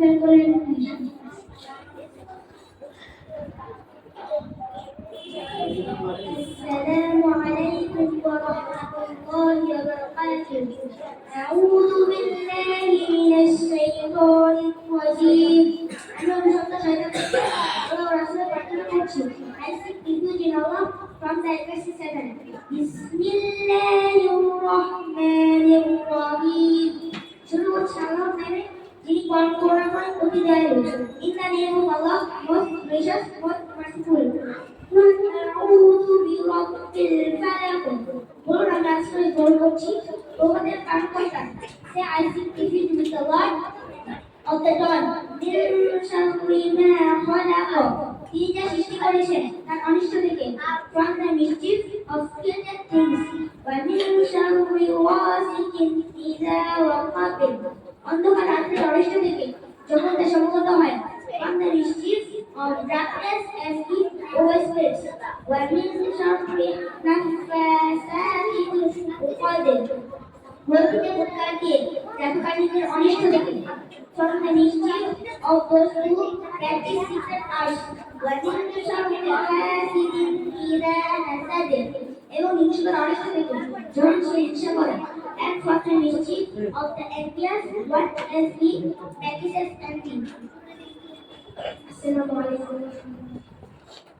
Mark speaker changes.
Speaker 1: উদ্ধার করে السلام عليكم ورحمة الله وبركاته أعوذ بالله من الشيطان الرجيم I seek refuge in Allah from the adversity Satan. بسم الله الرحمن الرحيم شنو وش الله Three quantified multidimensions. In the name of Allah, most gracious, most merciful. Qul a'udhu bi rabbil falaq. বলুন আমি আশ্রয় গ্রহণ করছি তোমাদের কান কথা সে I seek TV to the Lord of the dawn দিন শাকুরি মা খলাক তিনি যা সৃষ্টি করেছেন তার অনিষ্ট থেকে from the mischief of created things ওয়া মিন শাকুরি ওয়াসিকিন জগতে সংযত হয় On the mischief of darkness and it always waits. When music softly manifests recorded. বলতে বোকার দিয়ে জাদুকারীদের অনিষ্ট দেখি From the mischief of those who practice secret arts. When music softly manifests it either has a day. এবং নিশ্চিত অনিষ্ট দেখি যখন সে ইচ্ছা করে of the envious what as he practices and.